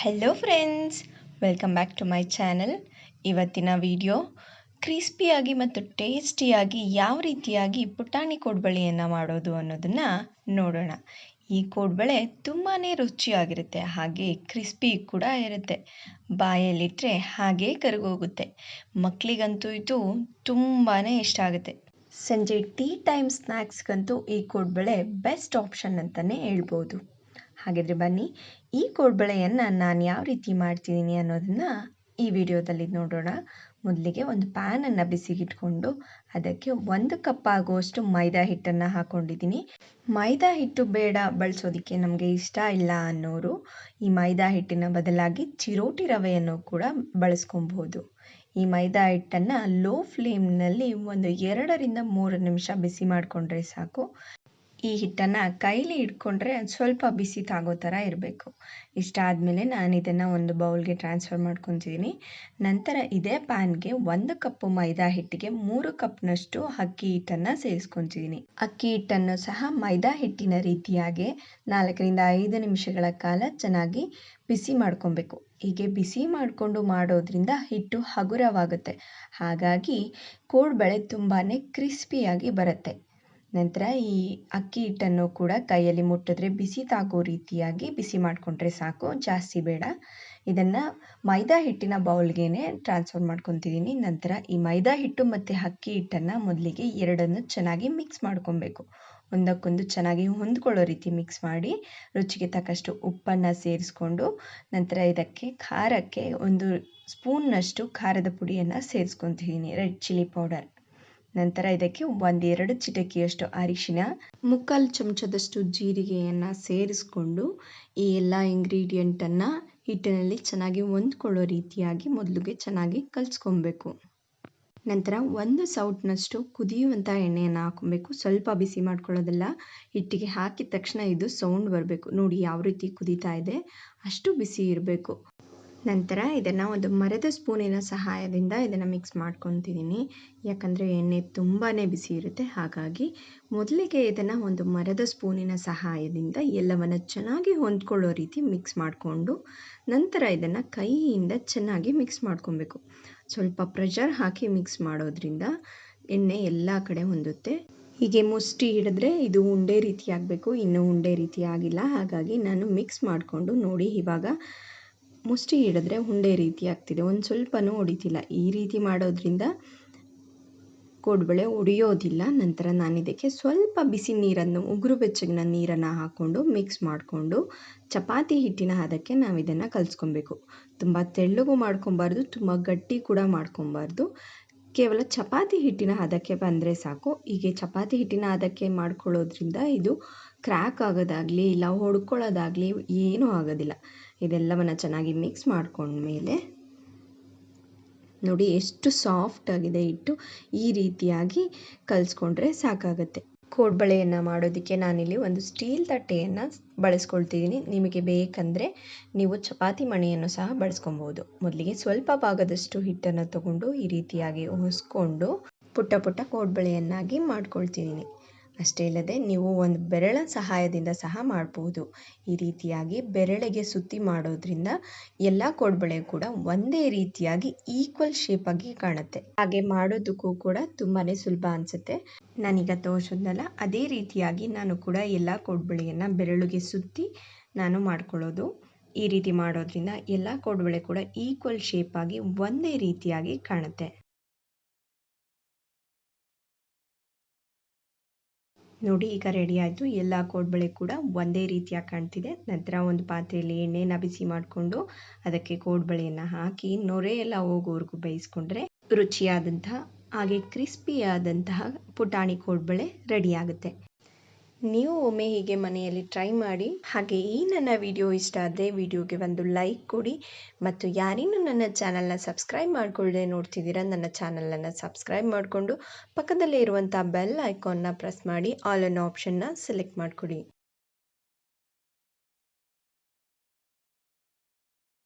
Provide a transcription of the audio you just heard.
Hello friends welcome back to my channel ಇವತ್ತಿನ video ಕ್ರಿಸ್ಪಿಯಾಗಿ ಮತ್ತು ಟೇಸ್ಟಿಯಾಗಿ ಯಾವ ರೀತಿಯಾಗಿ ಪುಟಾಣಿ ಕೋಡ್ಬಳೆಯನ್ನು ಮಾಡೋದು ಅನ್ನೋದನ್ನು ನೋಡೋಣ. ಈ ಕೋಡ್ಬಳೆ ತುಂಬಾ ರುಚಿಯಾಗಿರುತ್ತೆ, ಹಾಗೆ ಕ್ರಿಸ್ಪಿ ಕೂಡ ಇರುತ್ತೆ. ಬಾಯಲ್ಲಿಟ್ಟರೆ ಹಾಗೇ ಕರಗೋಗುತ್ತೆ. ಮಕ್ಕಳಿಗಂತೂ ಇದು ತುಂಬಾ ಇಷ್ಟ ಆಗುತ್ತೆ. ಸಂಜೆ ಟೀ ಟೈಮ್ ಸ್ನ್ಯಾಕ್ಸ್ಗಂತೂ ಈ ಕೋಡ್ಬಳೆ ಬೆಸ್ಟ್ ಆಪ್ಷನ್ ಅಂತಲೇ ಹೇಳ್ಬೋದು. ಹಾಗಿದ್ರೆ ಬನ್ನಿ, ಈ ಕೋಡ್ಬಳೆಯನ್ನು ನಾನು ಯಾವ ರೀತಿ ಮಾಡ್ತಿದ್ದೀನಿ ಅನ್ನೋದನ್ನು ಈ ವಿಡಿಯೋದಲ್ಲಿ ನೋಡೋಣ. ಮೊದಲಿಗೆ ಒಂದು ಪ್ಯಾನನ್ನು ಬಿಸಿಗಿಟ್ಕೊಂಡು ಅದಕ್ಕೆ ಒಂದು ಕಪ್ ಆಗುವಷ್ಟು ಮೈದಾ ಹಿಟ್ಟನ್ನು ಹಾಕ್ಕೊಂಡಿದ್ದೀನಿ ಮೈದಾ ಹಿಟ್ಟು ಬೇಡ ಬಳಸೋದಕ್ಕೆ ನಮಗೆ ಇಷ್ಟ ಇಲ್ಲ ಅನ್ನೋರು ಈ ಮೈದಾ ಹಿಟ್ಟಿನ ಬದಲಾಗಿ ಚಿರೋಟಿ ರವೆಯನ್ನು ಕೂಡ ಬಳಸ್ಕೊಬಹುದು. ಈ ಮೈದಾ ಹಿಟ್ಟನ್ನು ಲೋ ಫ್ಲೇಮ್ನಲ್ಲಿ ಒಂದು ಎರಡರಿಂದ ಮೂರು ನಿಮಿಷ ಬಿಸಿ ಮಾಡಿಕೊಂಡ್ರೆ ಸಾಕು. ಈ ಹಿಟ್ಟನ್ನು ಕೈಲಿ ಹಿಡ್ಕೊಂಡ್ರೆ ಅದು ಸ್ವಲ್ಪ ಬಿಸಿ ತಾಗೋ ಥರ ಇರಬೇಕು. ಇಷ್ಟ ಆದಮೇಲೆ ನಾನು ಇದನ್ನು ಒಂದು ಬೌಲ್ಗೆ ಟ್ರಾನ್ಸ್ಫರ್ ಮಾಡ್ಕೊತಿದ್ದೀನಿ ನಂತರ ಇದೇ ಪ್ಯಾನ್ಗೆ ಒಂದು ಕಪ್ಪು ಮೈದಾ ಹಿಟ್ಟಿಗೆ ಮೂರು ಕಪ್ನಷ್ಟು ಅಕ್ಕಿ ಹಿಟ್ಟನ್ನು ಸೇರಿಸ್ಕೊತಿದ್ದೀನಿ ಅಕ್ಕಿ ಹಿಟ್ಟನ್ನು ಸಹ ಮೈದಾ ಹಿಟ್ಟಿನ ರೀತಿಯಾಗಿ ನಾಲ್ಕರಿಂದ ಐದು ನಿಮಿಷಗಳ ಕಾಲ ಚೆನ್ನಾಗಿ ಬಿಸಿ ಮಾಡ್ಕೊಬೇಕು. ಹೀಗೆ ಬಿಸಿ ಮಾಡಿಕೊಂಡು ಮಾಡೋದ್ರಿಂದ ಹಿಟ್ಟು ಹಗುರವಾಗುತ್ತೆ. ಹಾಗಾಗಿ ಕೋಡ್ಬಳೆ ತುಂಬಾ ಕ್ರಿಸ್ಪಿಯಾಗಿ ಬರುತ್ತೆ. ನಂತರ ಈ ಅಕ್ಕಿ ಹಿಟ್ಟನ್ನು ಕೂಡ ಕೈಯಲ್ಲಿ ಮುಟ್ಟಿದ್ರೆ ಬಿಸಿ ತಾಗೋ ರೀತಿಯಾಗಿ ಬಿಸಿ ಮಾಡಿಕೊಂಡ್ರೆ ಸಾಕು, ಜಾಸ್ತಿ ಬೇಡ. ಇದನ್ನು ಮೈದಾ ಹಿಟ್ಟಿನ ಬೌಲ್ಗೆ ಟ್ರಾನ್ಸ್ಫರ್ ಮಾಡ್ಕೊತಿದ್ದೀನಿ ನಂತರ ಈ ಮೈದಾ ಹಿಟ್ಟು ಮತ್ತು ಅಕ್ಕಿ ಹಿಟ್ಟನ್ನು ಮೊದಲಿಗೆ ಎರಡನ್ನು ಚೆನ್ನಾಗಿ ಮಿಕ್ಸ್ ಮಾಡ್ಕೊಬೇಕು. ಒಂದಕ್ಕೊಂದು ಚೆನ್ನಾಗಿ ಹೊಂದ್ಕೊಳ್ಳೋ ರೀತಿ ಮಿಕ್ಸ್ ಮಾಡಿ, ರುಚಿಗೆ ತಕ್ಕಷ್ಟು ಉಪ್ಪನ್ನು ಸೇರಿಸ್ಕೊಂಡು, ನಂತರ ಇದಕ್ಕೆ ಖಾರಕ್ಕೆ ಒಂದು ಸ್ಪೂನ್ನಷ್ಟು ಖಾರದ ಪುಡಿಯನ್ನು ಸೇರಿಸ್ಕೊತಿದ್ದೀನಿ ರೆಡ್ ಚಿಲ್ಲಿ ಪೌಡರ್. ನಂತರ ಇದಕ್ಕೆ ಒಂದೆರಡು ಚಿಟಕಿಯಷ್ಟು ಅರಿಶಿನ, ಮುಕ್ಕಾಲು ಚಮಚದಷ್ಟು ಜೀರಿಗೆಯನ್ನು ಸೇರಿಸ್ಕೊಂಡು ಈ ಎಲ್ಲ ಇಂಗ್ರೀಡಿಯೆಂಟನ್ನು ಹಿಟ್ಟಿನಲ್ಲಿ ಚೆನ್ನಾಗಿ ಹೊಂದ್ಕೊಳ್ಳೋ ರೀತಿಯಾಗಿ ಮೊದಲಿಗೆ ಚೆನ್ನಾಗಿ ಕಲಿಸ್ಕೊಬೇಕು. ನಂತರ ಒಂದು ಸೌಟ್ನಷ್ಟು ಕುದಿಯುವಂಥ ಎಣ್ಣೆಯನ್ನು ಹಾಕೊಬೇಕು. ಸ್ವಲ್ಪ ಬಿಸಿ ಮಾಡ್ಕೊಳ್ಳೋದಲ್ಲ, ಹಿಟ್ಟಿಗೆ ಹಾಕಿದ ತಕ್ಷಣ ಇದು ಸೌಂಡ್ ಬರಬೇಕು. ನೋಡಿ ಯಾವ ರೀತಿ ಕುದೀತಾ ಇದೆ. ಅಷ್ಟು ಬಿಸಿ ಇರಬೇಕು. ನಂತರ ಇದನ್ನು ಒಂದು ಮರದ ಸ್ಪೂನಿನ ಸಹಾಯದಿಂದ ಇದನ್ನು ಮಿಕ್ಸ್ ಮಾಡ್ಕೊತಿದ್ದೀನಿ ಯಾಕಂದರೆ ಎಣ್ಣೆ ತುಂಬಾ ಬಿಸಿ ಇರುತ್ತೆ. ಹಾಗಾಗಿ ಮೊದಲಿಗೆ ಇದನ್ನು ಒಂದು ಮರದ ಸ್ಪೂನಿನ ಸಹಾಯದಿಂದ ಎಲ್ಲವನ್ನು ಚೆನ್ನಾಗಿ ಹೊಂದ್ಕೊಳ್ಳೋ ರೀತಿ ಮಿಕ್ಸ್ ಮಾಡಿಕೊಂಡು ನಂತರ ಇದನ್ನು ಕೈಯಿಂದ ಚೆನ್ನಾಗಿ ಮಿಕ್ಸ್ ಮಾಡ್ಕೊಬೇಕು. ಸ್ವಲ್ಪ ಪ್ರೆಷರ್ ಹಾಕಿ ಮಿಕ್ಸ್ ಮಾಡೋದ್ರಿಂದ ಎಣ್ಣೆ ಎಲ್ಲ ಕಡೆ ಹೊಂದುತ್ತೆ. ಹೀಗೆ ಮುಷ್ಟಿ ಹಿಡಿದ್ರೆ ಇದು ಉಂಡೆ ರೀತಿ ಆಗಬೇಕು. ಇನ್ನೂ ಉಂಡೆ ರೀತಿ ಆಗಿಲ್ಲ. ಹಾಗಾಗಿ ನಾನು ಮಿಕ್ಸ್ ಮಾಡಿಕೊಂಡು ನೋಡಿ ಇವಾಗ ಮುಷ್ಟಿ ಹಿಡಿದ್ರೆ ಉಂಡೆ ರೀತಿ ಆಗ್ತಿದೆ. ಒಂದು ಸ್ವಲ್ಪನೂ ಹೊಡಿತಿಲ್ಲ. ಈ ರೀತಿ ಮಾಡೋದ್ರಿಂದ ಕೋಡ್ಬಳೆ ಉಡಿಯೋದಿಲ್ಲ. ನಂತರ ನಾನು ಇದಕ್ಕೆ ಸ್ವಲ್ಪ ಬಿಸಿ ನೀರನ್ನು, ಉಗುರು ಬೆಚ್ಚಗಿನ ನೀರನ್ನು ಹಾಕ್ಕೊಂಡು ಮಿಕ್ಸ್ ಮಾಡಿಕೊಂಡು ಚಪಾತಿ ಹಿಟ್ಟಿನ ಅದಕ್ಕೆ ನಾವು ಇದನ್ನು ಕಲಿಸ್ಕೊಬೇಕು. ತುಂಬ ತೆಳ್ಳಗೂ ಮಾಡ್ಕೊಬಾರ್ದು, ತುಂಬ ಗಟ್ಟಿ ಕೂಡ ಮಾಡ್ಕೊಬಾರ್ದು. ಕೇವಲ ಚಪಾತಿ ಹಿಟ್ಟಿನ ಹದಕ್ಕೆ ಬಂದರೆ ಸಾಕು. ಹೀಗೆ ಚಪಾತಿ ಹಿಟ್ಟಿನ ಹದಕ್ಕೆ ಮಾಡ್ಕೊಳ್ಳೋದ್ರಿಂದ ಇದು ಕ್ರ್ಯಾಕ್ ಆಗೋದಾಗಲಿ, ಇಲ್ಲ ಹೊಡ್ಕೊಳ್ಳೋದಾಗಲಿ ಏನೂ ಆಗೋದಿಲ್ಲ. ಇದೆಲ್ಲವನ್ನು ಚೆನ್ನಾಗಿ ಮಿಕ್ಸ್ ಮಾಡ್ಕೊಂಡ್ಮೇಲೆ ನೋಡಿ ಎಷ್ಟು ಸಾಫ್ಟ್ ಆಗಿದೆ ಹಿಟ್ಟು. ಈ ರೀತಿಯಾಗಿ ಕಲಿಸ್ಕೊಂಡ್ರೆ ಸಾಕಾಗುತ್ತೆ. ಕೋಡ್ಬಳೆಯನ್ನು ಮಾಡೋದಕ್ಕೆ ನಾನಿಲ್ಲಿ ಒಂದು ಸ್ಟೀಲ್ ತಟ್ಟೆಯನ್ನು ಬಳಸ್ಕೊಳ್ತಿದ್ದೀನಿ. ನಿಮಗೆ ಬೇಕಂದರೆ ನೀವು ಚಪಾತಿ ಮಣೆಯನ್ನು ಸಹ ಬಳಸ್ಕೊಬೋದು ಮೊದಲಿಗೆ ಸ್ವಲ್ಪ ಭಾಗದಷ್ಟು ಹಿಟ್ಟನ್ನು ತಗೊಂಡು ಈ ರೀತಿಯಾಗಿ ಹೊಸ್ಕೊಂಡು ಪುಟ್ಟ ಪುಟ್ಟ ಕೋಡ್ಬಳೆಯನ್ನಾಗಿ ಮಾಡ್ಕೊಳ್ತಿದ್ದೀನಿ. ಅಷ್ಟೇ ಅಲ್ಲದೆ ನೀವು ಒಂದು ಬೆರಳ ಸಹಾಯದಿಂದ ಸಹ ಮಾಡ್ಬೋದು. ಈ ರೀತಿಯಾಗಿ ಬೆರಳಿಗೆ ಸುತ್ತಿ ಮಾಡೋದ್ರಿಂದ ಎಲ್ಲ ಕೋಡ್ಬಳೆ ಕೂಡ ಒಂದೇ ರೀತಿಯಾಗಿ ಈಕ್ವಲ್ ಶೇಪಾಗಿ ಕಾಣುತ್ತೆ. ಹಾಗೆ ಮಾಡೋದಕ್ಕೂ ಕೂಡ ತುಂಬಾ ಸುಲಭ ಅನಿಸುತ್ತೆ. ನಾನೀಗ ತೋರಿಸೋದ್ನಲ್ಲ, ಅದೇ ರೀತಿಯಾಗಿ ನಾನು ಕೂಡ ಎಲ್ಲ ಕೋಡ್ಬಳೆಯನ್ನು ಬೆರಳಿಗೆ ಸುತ್ತಿ ನಾನು ಮಾಡ್ಕೊಳ್ಳೋದು. ಈ ರೀತಿ ಮಾಡೋದ್ರಿಂದ ಎಲ್ಲ ಕೋಡ್ಬಳೆ ಕೂಡ ಈಕ್ವಲ್ ಶೇಪಾಗಿ ಒಂದೇ ರೀತಿಯಾಗಿ ಕಾಣುತ್ತೆ. ನೋಡಿ, ಈಗ ರೆಡಿ ಆಯಿತು. ಎಲ್ಲ ಕೋಡ್ಬಳೆ ಕೂಡ ಒಂದೇ ರೀತಿಯಾಗಿ ಕಾಣ್ತಿದೆ. ನಂತರ ಒಂದು ಪಾತ್ರೆಯಲ್ಲಿ ಎಣ್ಣೆನ ಬಿಸಿ ಮಾಡಿಕೊಂಡು ಅದಕ್ಕೆ ಕೋಡ್ಬಳೆಯನ್ನು ಹಾಕಿ ನೊರೆ ಎಲ್ಲ ಹೋಗೋವರೆಗೂ ಬೇಯಿಸ್ಕೊಂಡ್ರೆ ರುಚಿಯಾದಂತಹ, ಹಾಗೆ ಕ್ರಿಸ್ಪಿಯಾದಂತಹ ಪುಟಾಣಿ ಕೋಡ್ಬಳೆ ರೆಡಿ ಆಗುತ್ತೆ. ನೀವು ಒಮ್ಮೆ ಹೀಗೆ ಮನೆಯಲ್ಲಿ ಟ್ರೈ ಮಾಡಿ, ಹಾಗೆ ಈ ನನ್ನ ವಿಡಿಯೋ ಇಷ್ಟ ಆದರೆ ವಿಡಿಯೋಗೆ ಒಂದು ಲೈಕ್ ಕೊಡಿ ಮತ್ತು ಯಾರೇನು ನನ್ನ ಚಾನಲ್ನ ಸಬ್ಸ್ಕ್ರೈಬ್ ಮಾಡಿಕೊಳ್ಳದೆ ನೋಡ್ತಿದ್ದೀರಾ, ನನ್ನ ಚಾನಲನ್ನು ಸಬ್ಸ್ಕ್ರೈಬ್ ಮಾಡಿಕೊಂಡು ಪಕ್ಕದಲ್ಲೇ ಇರುವಂಥ ಬೆಲ್ ಐಕಾನ್ನ ಪ್ರೆಸ್ ಮಾಡಿ ಆಲ್ ಅನ್ನೋ ಆಪ್ಷನ್ನ ಸೆಲೆಕ್ಟ್ ಮಾಡಿಕೊಡಿ.